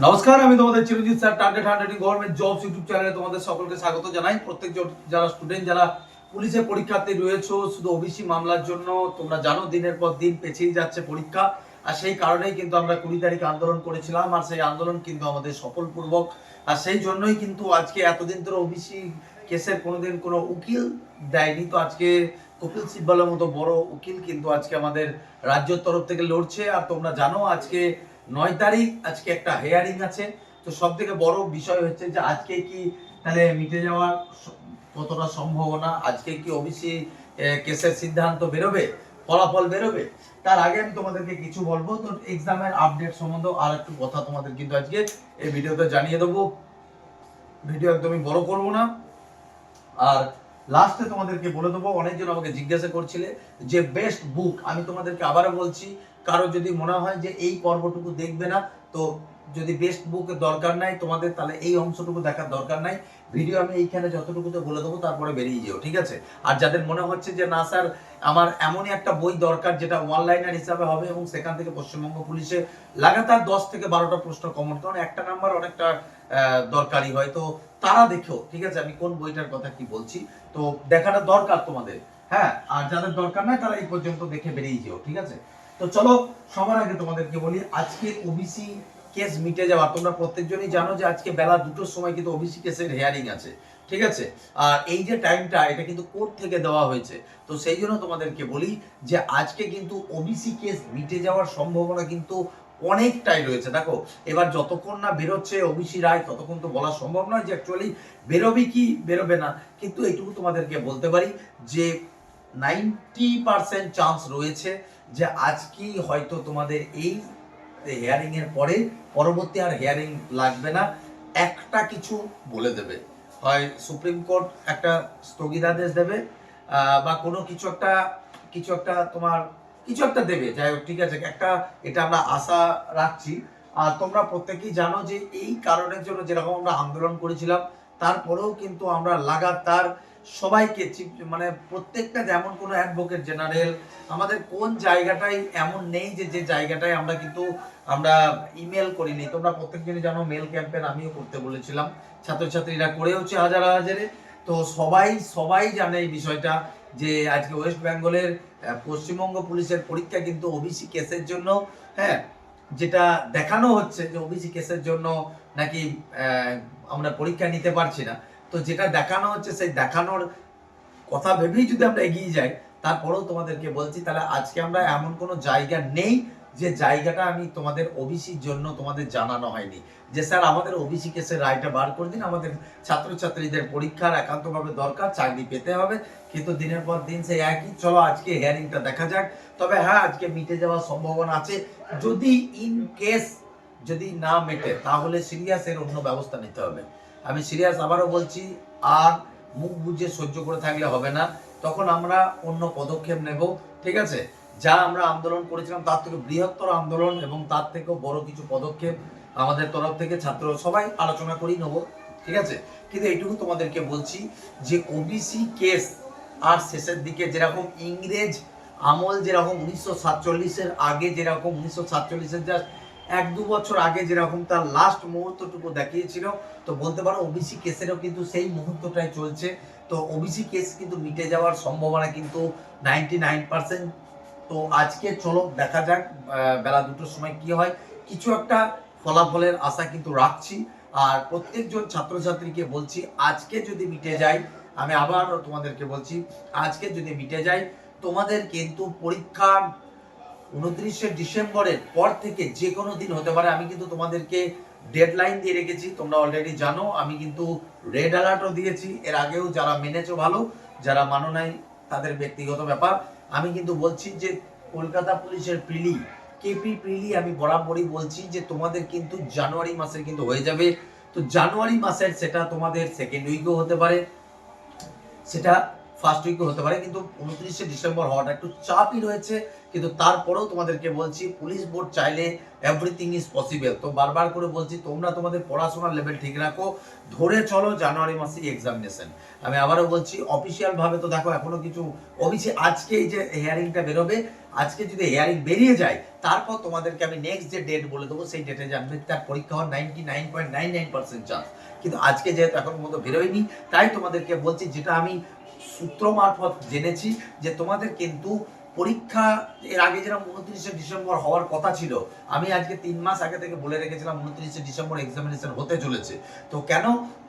নমস্কার, আমি তোমাদের Chiranjit sir target hundred government jobs YouTube চ্যানেলে তোমাদের সকলকে স্বাগত জানাই। প্রত্যেক যারা স্টুডেন্ট যারা পুলিশের পরীক্ষার্থী রয়েছে, শুধু ওবিসি মামলার জন্য তোমরা জানো, দিনের পর দিন পেছিয়ে যাচ্ছে পরীক্ষা। আর সেই কারণেই কিন্তু আমরা কুড়ি তারিখ আন্দোলন করেছিলাম, আর সেই আন্দোলন কিন্তু আমাদের সফলপূর্বক। আর সেই জন্যই কিন্তু আজকে এতদিন ধরে ওবিসি কেসের কোনোদিন কোনো উকিল দেয়নি। তো আজকে কপিল সিব্বালের মতো বড় উকিল কিন্তু আজকে আমাদের রাজ্যের তরফ থেকে লড়ছে। আর তোমরা জানো, আজকে নয় তারিখ, আজকে একটা হেয়ারিং আছে। তো সব থেকে বড় বিষয় হচ্ছে যে আজকে কি তাহলে মিটে যাওয়ার কতটা সম্ভাবনা? আজকে কি ওবিসি কেসের সিদ্ধান্ত বেরোবে? ফলাফল বেরোবে? তার আগে আমি তোমাদেরকে কিছু বলব। তো এক্সামের আপডেট সম্বন্ধে আর একটু কথা তোমাদের কিন্তু আজকে এই ভিডিওতে জানিয়ে দেবো। ভিডিও একদমই বড় করব না। আর লাস্টে তোমাদেরকে বলে দেবো, অনেকজন আমাকে জিজ্ঞাসা করছিলে যে বেস্ট বুক আমি তোমাদেরকে আবারও বলছি কারও যদি মনে হয় যে এই পর্বটুকু দেখবে না, তো যদি বেস্ট বুক দরকার নাই, তোমাদের তাহলে এই অংশটুকু দেখার দরকার নাই। ভিডিও আমি এইখানে যতটুকুতে বলে দেবো, তারপরে বেরিয়ে যেও, ঠিক আছে? আর যাদের মনে হচ্ছে যে, না স্যার, আমার এমনই একটা বই দরকার যেটা অনলাইনার হিসাবে হবে এবং সেখান থেকে পশ্চিমবঙ্গ পুলিশে লাগাতার দশ থেকে বারোটা প্রশ্ন কমন কারণ একটা নাম্বার অনেকটা দরকারি হয়। তো তারা দেখো ঠিক আছে? আমি কোন বইটার কথা কি বলছি? তো দেখাটা দরকার তোমাদের হ্যাঁ? আর যাদের দরকার নাই, তারা এই পর্যন্ত দেখে বেরিয়ে যেও, ঠিক আছে? তো চলো, সবার আগে তোমাদেরকে বলি, আজকে ওবিসি কেস মিটে যাওয়া, তোমরা প্রত্যেকজনই জানো যে আজকে বেলা দুটোর সময় কিন্তু ওবিসি কেসের হেয়ারিং আছে, ঠিক আছে? আর এই যে টাইমটা এটা কিন্তু কোর্ট থেকে দেওয়া হয়েছে। তো সেই জন্য তোমাদেরকে বলি যে আজকে কিন্তু ওবিসি কেস মিটে যাওয়ার সম্ভাবনা কিন্তু অনেকটাই রয়েছে। দেখো, এবার যতক্ষণ না বেরোচ্ছে ওবিসি রায়, ততক্ষণ তো বলা সম্ভব নয় যে অ্যাকচুয়ালি বেরোবে কি, বেরোবে না। কিন্তু এইটুকু তোমাদেরকে বলতে পারি যে নাইনটি পার্সেন্ট চান্স রয়েছে যে আজকেই হয়তো তোমাদের এই হেয়ারিং এর পরে পরবর্তী আর হেয়ারিং লাগবে না। একটা কিছু বলে দেবে। হয় সুপ্রিম কোর্ট একটা স্থগিতাদেশ দেবে বা কোনো কিছু একটা কিছু একটা তোমার, কিছু একটা দেবে। যাই হোক, ঠিক আছে, একটা এটা আমরা আশা রাখছি। আর তোমরা প্রত্যেকেই জানো যে এই কারণের জন্য যেরকম আমরা আন্দোলন করেছিলাম তারপরেও কিন্তু আমরা লাগাতার সবাইকে মানে প্রত্যেকটা যেমন কোনো অ্যাডভোকেট জেনারেল আমাদের কোন জায়গাটাই এমন নেই যে যে জায়গাটায় আমরা কিন্তু আমরা ইমেল করিনি। তোমরা প্রত্যেকজনই জানো মেল ক্যাম্পেন আমিও করতে বলেছিলাম। ছাত্রছাত্রীরা করেওছে হাজার হাজারে। তো সবাই সবাই জানে এই বিষয়টা যে, আজকে ওয়েস্ট বেঙ্গলের পশ্চিমবঙ্গ পুলিশের পরীক্ষা কিন্তু ওবিসি কেসের জন্য হ্যাঁ যেটা দেখানো হচ্ছে যে ওবিসি কেসের জন্য নাকি আমরা পরীক্ষা নিতে পারছি না। তো যেটা দেখানো হচ্ছে, সেই দেখানোর কথা ভেবেই যদি আমরা এগিয়ে যাই, তারপরেও তোমাদেরকে বলছি, তাহলে আজকে আমরা এমন কোনো জায়গা নেই যে জায়গাটা আমি তোমাদের ওবিসির জন্য তোমাদের জানানো হয়নি। যে স্যার, আমাদের ওবিসি কেসের রায়টা বার করে দিন, আমাদের ছাত্রছাত্রীদের পরীক্ষার একান্তভাবে দরকার, চাকরি পেতে হবে, কিন্তু দিনের পর দিন সেই একই, চলো আজকে হিয়ারিংটা দেখা যাক। তবে হ্যাঁ আজকে মিটে যাওয়ার সম্ভাবনা আছে। যদি ইন কেস যদি না মেটে, তাহলে সিরিয়াসের অন্য ব্যবস্থা নিতে হবে। আমি সিরিয়াস আবারও বলছি, আর মুখ বুঝে সহ্য করে থাকলে হবে না। তখন আমরা অন্য পদক্ষেপ নেব, ঠিক আছে? যা আমরা আন্দোলন করেছিলাম, তার থেকে বৃহত্তর আন্দোলন এবং তার থেকেও বড় কিছু পদক্ষেপ আমাদের তরফ থেকে ছাত্র সবাই আলোচনা করেই নেব, ঠিক আছে? কিন্তু এইটুকু তোমাদেরকে বলছি যে ওবিসি কেস আর শেষের দিকে যেরকম ইংরেজ আমল যেরকম উনিশশো সাতচল্লিশের আগে যেরকম উনিশশো সাতচল্লিশের যা এক দু বছর আগে যেরকম তার লাস্ট মুহূর্তটুকু দেখিয়েছিল, তো বলতে পারো ওবিসি কেসেরও কিন্তু সেই মুহূর্তটাই চলছে। তো ওবিসি কেস কিন্তু মিটে যাওয়ার সম্ভাবনা কিন্তু নাইনটি নাইন পার্সেন্ট তো আজকে চলো দেখা যাক বেলা দুটোর সময় কি হয়। কিছু একটা ফলাফলের আশা কিন্তু রাখছি। আর প্রত্যেকজন ছাত্রছাত্রীকে বলছি, আজকে যদি মিটে যায়, আমি আবার তোমাদেরকে বলছি, আজকে যদি মিটে যায়, তোমাদের কিন্তু পরীক্ষা উনত্রিশে ডিসেম্বরের পর থেকে যে কোনো দিন হতে পারে, আমি কিন্তু তোমাদেরকে ডেডলাইন দিয়ে রেখেছি, তোমরা অলরেডি জানো, আমি কিন্তু রেড অ্যালার্টও দিয়েছি, এর আগেও যারা মেনেছো ভালো, যারা মানো নাই, তাদের ব্যক্তিগত ব্যাপার, আমি কিন্তু বলছি যে কলকাতা পুলিশের প্রিলি কেপি পিলি, আমি বরাবরই বলছি যে তোমাদের কিন্তু জানুয়ারি মাসে কিন্তু হয়ে যাবে, তো জানুয়ারি মাসের সেটা তোমাদের সেকেন্ড উইকও হতে পারে, সেটা ফার্স্ট উইকও হতে পারে, কিন্তু উনত্রিশে ডিসেম্বর হওয়াটা একটু চাপই রয়েছে। কিন্তু তারপরেও তোমাদেরকে বলছি, পুলিশ বোর্ড চাইলে এভরিথিং ইজ পসিবল তো বারবার করে বলছি, তোমরা তোমাদের পড়াশোনার লেভেল ঠিক রাখো, ধরে চলো জানুয়ারি মাসে এক্সামিনেশন আমি আবারও বলছি অফিসিয়াল ভাবে তো দেখো, এখনও কিছু অফিসে আজকে এই যে হিয়ারিংটা বেরোবে, আজকে যদি হেয়ারিং বেরিয়ে যায়, তারপর তোমাদেরকে আমি নেক্সট যে ডেট বলে দেবো, সেই ডেটে জানবে তার পরীক্ষা হওয়ার ninety nine point nine nine percent chance কিন্তু আজকে যেহেতু এখন মতো বেরোয়নি, তাই তোমাদেরকে বলছি, যেটা আমি সূত্র মারফত জেনেছি যে তোমাদের কিন্তু পরীক্ষা, এর আগে যেরকম উনত্রিশে ডিসেম্বর হওয়ার কথা ছিল, আমি আজকে তিন মাস আগে থেকে বলে রেখেছিলাম উনত্রিশে ডিসেম্বর এক্সামিনেশন হতে চলেছে। তো কেন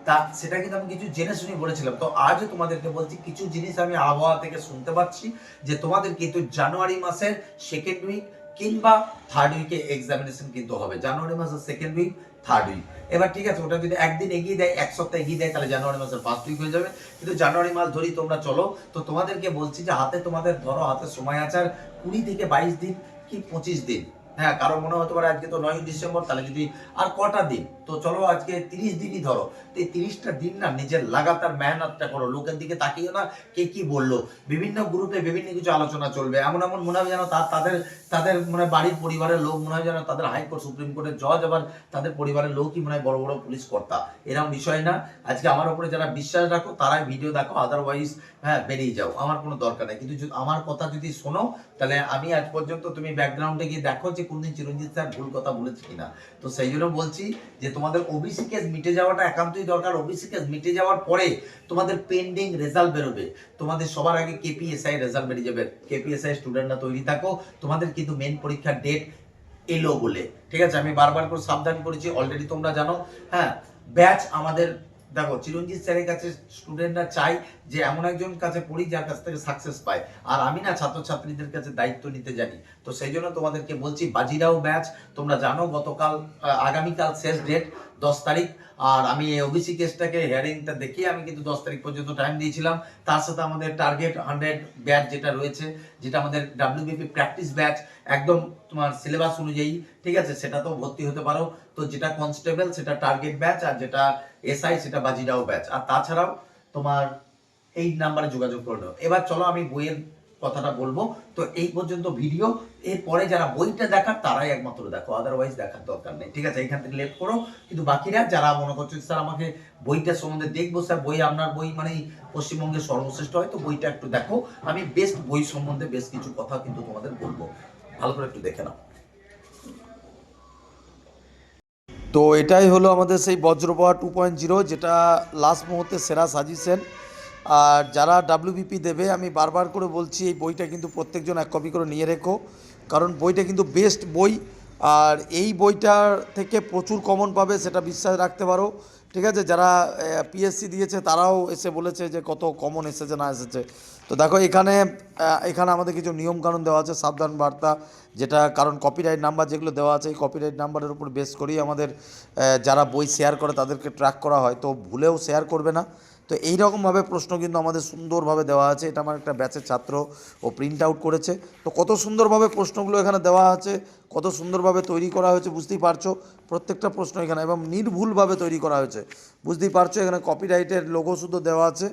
তা সেটা কিন্তু আমি কিছু জেনে শুনে বলেছিলাম। তো আজও তোমাদেরকে বলছি, কিছু জিনিস আমি আবহাওয়া থেকে শুনতে পাচ্ছি যে তোমাদের কিন্তু জানুয়ারি মাসের সেকেন্ড উইক কিংবা থার্ড উইকে এক্সামিনেশন কিন্তু হবে। জানুয়ারি মাসের সেকেন্ড উইক থার্ড উইক এবার ঠিক আছে, ওটা যদি একদিন এগিয়ে দেয়, এক সপ্তাহ এগিয়ে দেয়, তাহলে জানুয়ারি মাসের ফার্স্ট উইক হয়ে যাবে। কিন্তু জানুয়ারি মাস ধরি তোমরা চলো। তো তোমাদেরকে বলছি যে হাতে তোমাদের ধরো, হাতে সময় আছে আর কুড়ি থেকে বাইশ দিন কি পঁচিশ দিন? হ্যাঁ কারও মনে হতে পারে আজকে তো নয় ডিসেম্বর, তাহলে যদি আর কটা দিন? তো চলো আজকে তিরিশ দিনই ধরো। তো এই তিরিশটা দিন না নিজের লাগাতার মেহনতটা করো, লোকের দিকে তাকিও না কে কি বলল। বিভিন্ন গ্রুপে বিভিন্ন কিছু আলোচনা চলবে। এমন এমন মনে হবে যেন তাদের তাদের মানে বাড়ির পরিবারের লোক মনে হয় যেন তাদের হাইকোর্ট সুপ্রিম কোর্টের জজ আবার তাদের পরিবারের লোকই মনে হয় বড় বড় পুলিশ কর্তা। এরকম বিষয় না। আজকে আমার উপরে যারা বিশ্বাস রাখো, তারাই ভিডিও দেখো আদারওয়াইজ হ্যাঁ বেরিয়ে যাও। আমার কোনো দরকার নেই। কিন্তু আমার কথা যদি শোনো, তাহলে আমি আজ পর্যন্ত তুমি ব্যাকগ্রাউন্ডে গিয়ে দেখো যে কোনদিন চিরঞ্জিত স্যার ভুল কথা বলেছে কিনা। তো সেই জন্য বলছি যে তোমাদের ওবিসি কেস মিটে যাওয়াটা একান্তই দরকার। ওবিসি কেস মিটে যাওয়ার পরে তোমাদের পেন্ডিং রেজাল্ট বেরোবে। তোমাদের সবার আগে কেপিএসআই রেজাল্ট বেরিয়ে যাবে। কেপিএসআই স্টুডেন্টরা তৈরি থাকো। তোমাদের কিন্তু মেন পরীক্ষার ডেট এলো বলে। ঠিক আছে? আমি বারবার করে সাবধান করেছি। অলরেডি তোমরা জানো। হ্যাঁ? ব্যাচ আমাদের দেখো, চিরঞ্জিত স্যারের কাছে স্টুডেন্টরা চাই যে এমন একজন কাছে পড়ি যার কাছ থেকে সাকসেস পায়। আর আমি না ছাত্রছাত্রীদের কাছে দায়িত্ব নিতে জানি। তো সেই জন্য তোমাদেরকে বলছি, বাজিরাও ব্যাচ তোমরা জানো গতকাল আগামীকাল শেষ ডেট দশ তারিখ। আর আমি এই ওবিসি কেসটাকে হিয়ারিংটা দেখিয়ে আমি কিন্তু দশ তারিখ পর্যন্ত টাইম দিয়েছিলাম। তার সাথে আমাদের টার্গেট হান্ড্রেড ব্যাচ যেটা রয়েছে, যেটা আমাদের ডাব্লিউবিপি প্র্যাকটিস ব্যাচ একদম তোমার সিলেবাস অনুযায়ী, ঠিক আছে? সেটা তো ভর্তি হতে পারো। তো যেটা কনস্টেবল সেটা টার্গেট ব্যাচ আর যেটা এসআই সেটা বাজিরাও ব্যাচ আর তাছাড়াও তোমার এই নাম্বারে যোগাযোগ করে এবার চলো আমি বইয়ের কথাটা বলব। তো এই পর্যন্ত ভিডিও এরপরে যারা বইটা দেখার, তারাই একমাত্র দেখো। আদারওয়াইজ দেখার দরকার নেই। ঠিক আছে এখান থেকে লেট করো। কিন্তু বাকিরা যারা মনে করছ স্যার, আমাকে বইটা সম্বন্ধে দেখব, স্যার, বই আপনার বই মানে পশ্চিমবঙ্গের সর্বশ্রেষ্ঠ হয়, তো বইটা একটু দেখো। আমি বেস্ট বই সম্বন্ধে বেশ কিছু কথা কিন্তু তোমাদের বলব। ভালো করে একটু দেখে নাও। তো এটাই হলো আমাদের সেই বজ্রপাওয়া টু পয়েন্ট জিরো, যেটা লাস্ট মুহূর্তে সেরা সাজেশন আর যারা ডাব্লিউবিপি দেবে, আমি বারবার করে বলছি, এই বইটা কিন্তু প্রত্যেকজন এক কপি করে নিয়ে রেখো। কারণ বইটা কিন্তু বেস্ট বই, আর এই বইটার থেকে প্রচুর কমন পাবে, সেটা বিশ্বাস রাখতে পারো। ঠিক আছে? যারা পিএসসি দিয়েছে, তারাও এসে বলেছে যে কত কমন এসেছে, না এসেছে। তো দেখো, এখানে এখানে আমাদের কিছু নিয়মকানুন দেওয়া আছে, সাবধান বার্তা, যেটা কারণ কপিরাইট নাম্বার যেগুলো দেওয়া আছে, এই কপিরাইট নাম্বারের উপর বেস করেই আমাদের যারা বই শেয়ার করে, তাদেরকে ট্র্যাক করা হয়। তো ভুলেও শেয়ার করবে না। তো এই রকমভাবে প্রশ্ন কিন্তু আমাদের সুন্দরভাবে দেওয়া আছে। এটা আমার একটা ব্যাচের ছাত্র, ও প্রিন্ট আউট করেছে। তো কত সুন্দরভাবে প্রশ্নগুলো এখানে দেওয়া আছে, কত সুন্দরভাবে তৈরি করা হয়েছে বুঝতেই পারছ? প্রত্যেকটা প্রশ্ন এখানে এবং নির্ভুলভাবে তৈরি করা হয়েছে। বুঝতেই পারছ এখানে কপিরাইটের লোগো শুধু দেওয়া আছে।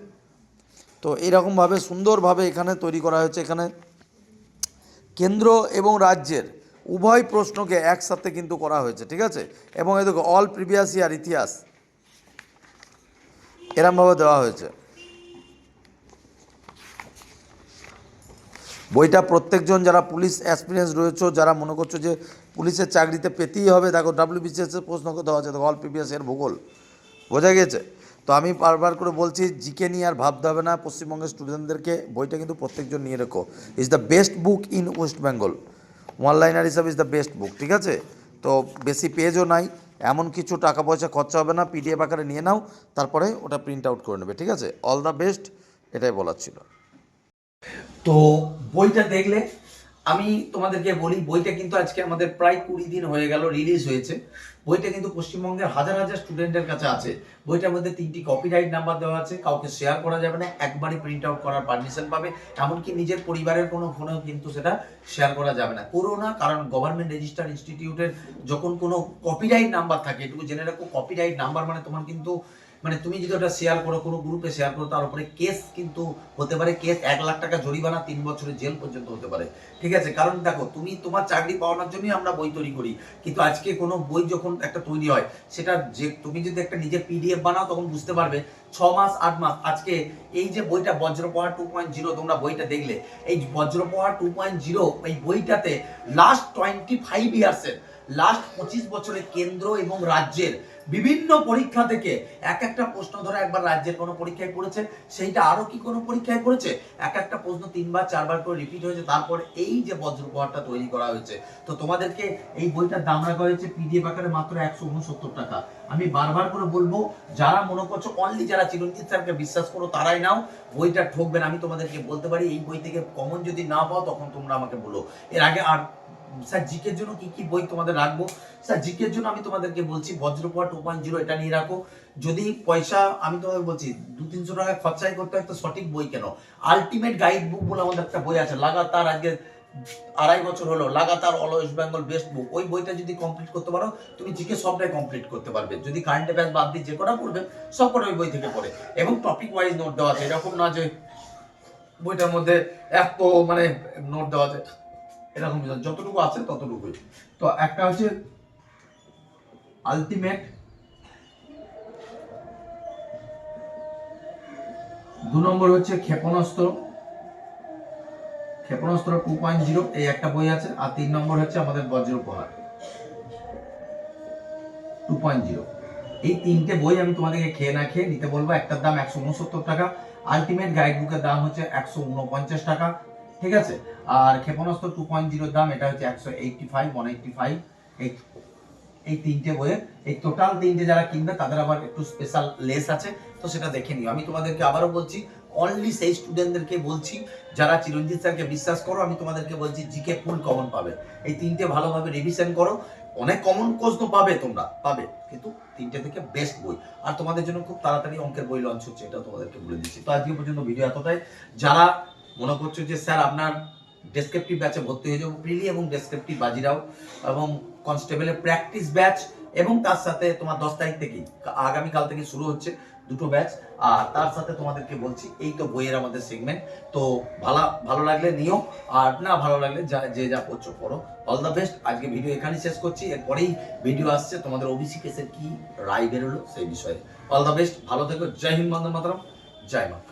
তো এইরকমভাবে সুন্দরভাবে এখানে তৈরি করা হয়েছে এখানে। কেন্দ্র এবং রাজ্যের উভয় প্রশ্নকে একসাথে কিন্তু করা হয়েছে, ঠিক আছে? এবং এই দেখো অল প্রিভিয়াস ইয়ার ইতিহাস। এরমভাবে দেওয়া হয়েছে। বইটা প্রত্যেকজন যারা পুলিশ অ্যাসপিরিয়েন্স রয়েছে, যারা মনে করছ যে পুলিশের চাকরিতে পেতেই হবে, দেখো ডাব্লিউবিসিএস এর প্রশ্ন দেওয়া আছে, দেখো অল প্রিভিয়াস ইয়ার ভূগোল। বোঝা গেছে? তো আমি বারবার করে বলছি জিকে নিয়ে আর ভাবতে হবে না, পশ্চিমবঙ্গের স্টুডেন্টদেরকে বইটা কিন্তু প্রত্যেকজন নিয়ে রেখো। Is the best book in West Bengal one liner হিসাবে ইজ দ্য বেস্ট বুক ঠিক আছে? তো বেশি পেজও নাই। এমন কিছু টাকা পয়সা খরচা হবে না পিডিএফ আকারে নিয়ে নাও, তারপরে ওটা প্রিন্ট আউট করে নেবে, ঠিক আছে? অল দ্য বেস্ট এটাই বলার ছিল। তো বইটা দেখলে, আমি তোমাদেরকে বলি, বইটা কিন্তু আজকে আমাদের প্রায় কুড়ি দিন হয়ে গেল রিলিজ হয়েছে। বইটা কিন্তু পশ্চিমবঙ্গের হাজার হাজার স্টুডেন্টের কাছে আছে। বইটার মধ্যে তিনটি কপিরাইট নাম্বার দেওয়া আছে, কাউকে শেয়ার করা যাবে না, একবারই প্রিন্ট আউট করার পারমিশন পাবে, এমনকি নিজের পরিবারের কোনো ফোনেও কিন্তু সেটা শেয়ার করা যাবে না। করোনা কারণ গভর্নমেন্ট রেজিস্টার ইনস্টিটিউটের যখন কোনো কপিরাইট নাম্বার থাকে, এটুকু জেনে রাখো কপিরাইট নাম্বার মানে তোমার কিন্তু মানে তুমি যদি ওটা শেয়ার করো, কোনো গ্রুপে শেয়ার করো, তার উপরে কেস কিন্তু হতে পারে কেস এক লাখ টাকা জরিমানা তিন বছরের জেল পর্যন্ত হতে পারে। ঠিক আছে? কারণ দেখো, তুমি তোমার চাকরি পাওয়ানোর জন্যই আমরা বই তৈরি করি। কিন্তু আজকে কোনো বই যখন একটা তৈরি হয়, সেটা যে, তুমি যদি একটা নিজের পিডিএফ বানাও, তখন বুঝতে পারবে, ছ মাস, আট মাস, আজকে এই যে বইটা বজ্রপহার টু পয়েন্ট জিরো তোমরা বইটা দেখলে, এই বজ্রপহার টু পয়েন্ট জিরো এই বইটাতে লাস্ট টোয়েন্টি ফাইভ ইয়ার্সের লাস্ট পঁচিশ বছরে কেন্দ্র এবং রাজ্যের বিভিন্ন পরীক্ষা থেকে এক একটা প্রশ্ন ধরে একবার রাজ্যের কোনো পরীক্ষায় পড়েছে, সেইটা আরও কি কোনো পরীক্ষায় পড়েছে? এক একটা প্রশ্ন তিনবার, চারবার করে রিপিট হয়েছে, তারপর এই যে বজ্রপহারটা তৈরি করা হয়েছে। তো তোমাদেরকে এই বইটার দাম রাখা হয়েছে পিডিএফ আকারে মাত্র একশো উনসত্তর টাকা। আমি বারবার করে বলব, যারা মনে করছ অনলি যারা চিরঞ্জিত স্যারকে বিশ্বাস করো, তারাই নাও, বইটা ঠকবে না। আমি তোমাদেরকে বলতে পারি, এই বই থেকে কমন যদি না পাও, তখন তোমরা আমাকে বলো। এর আগে আর স্যার, জিকের জন্য কি কি বই তোমাদের রাখব? স্যার, জিকের জন্য আমি তোমাদেরকে বলছি বজ্রপট টু পয়েন্ট জিরো এটা নিয়ে রাখো। যদি পয়সা, আমি তোমাদের বলছি দু তিনশো টাকা খরচাই করতে হয়, তো সঠিক বই কেন? আলটিমেট গাইড বুক বলে আমাদের একটা বই আছে, লাগাতার আজকে আড়াই বছর হলো, লাগাতার all West Bengal best book ওই বইটা যদি কমপ্লিট করতে পারো, তুমি জিকে সবটাই কমপ্লিট করতে পারবে। যদি কারেন্ট অ্যাফেয়ার্স বাদ দিয়ে যে কটা পড়বে, সব কটা ওই বই থেকে পড়ে। এবং টপিক ওয়াইজ নোট দেওয়া আছে, এরকম না যে বইটার মধ্যে এত মানে নোট দেওয়া আছে। এরকম যতটুকু আছে ততটুকুই। তো একটা হচ্ছে আলটিমেট দু নম্বর হচ্ছে ক্ষেপণাস্ত্র। ক্ষেপণাস্ত্র টু পয়েন্ট জিরো এই একটা বই আছে, আর তিন নম্বর হচ্ছে আমাদের বজ্র উপহার। টু পয়েন্ট জিরো এই তিনটে বই আমি তোমাদেরকে খেয়ে না খেয়ে নিতে বলব, একটার দাম একশো উনসত্তর টাকা আলটিমেট গাইড বুকের দাম হচ্ছে একশো উনপঞ্চাশ টাকা। ঠিক আছে? আর ক্ষেপণাস্ত্র টু পয়েন্ট জিরোর দাম, এটা হচ্ছে একশো eighty five one eighty five এই এই তিনটে বইয়ে এই টোটাল তিনটে যারা কিনবে, তাদের আবার একটু স্পেশাল লেস আছে, তো সেটা দেখে নিও। আমি তোমাদেরকে আবারও বলছি অনলি সেই স্টুডেন্টদেরকে বলছি, যারা চিরঞ্জিত স্যারকে বিশ্বাস করো, আমি তোমাদেরকে বলছি, জিকে ফুল কমন পাবে। এই তিনটে ভালোভাবে রিভিশন করো। অনেক কমন প্রশ্ন পাবে তোমরা, পাবে। কিন্তু তিনটে থেকে বেস্ট বই। আর তোমাদের জন্য খুব তাড়াতাড়ি অঙ্কের বই লঞ্চ হচ্ছে এটা তোমাদেরকে বলে দিচ্ছি। তো আজকে পর্যন্ত ভিডিও এতটাই। যারা মনে করছ যে, স্যার, আপনার ডেসক্রিপটিভ ব্যাচে ভর্তি হয়ে যাব। প্রিলি এবং ডেসক্রিপটিভ বাজিরাও এবং কনস্টেবলের প্র্যাকটিস ব্যাচ এবং তার সাথে তোমার দশ তারিখ থেকেই, আগামীকাল থেকে শুরু হচ্ছে দুটো ব্যাচ আর তার সাথে তোমাদেরকে বলছি, এই তো বইয়ের আমাদের সেগমেন্ট তো ভালো ভালো লাগলে নিও, আর না ভালো লাগলে যা, যে যা করছ করো। অল দ্য বেস্ট আজকে ভিডিও এখানেই শেষ করছি। এরপরেই ভিডিও আসছে তোমাদের ওবিসি কেসের কি রায় বেরোলো সেই বিষয়ে। অল দ্য বেস্ট ভালো থেকো। জয় হিন্দ বন্দে মাতরম। জয় মাতা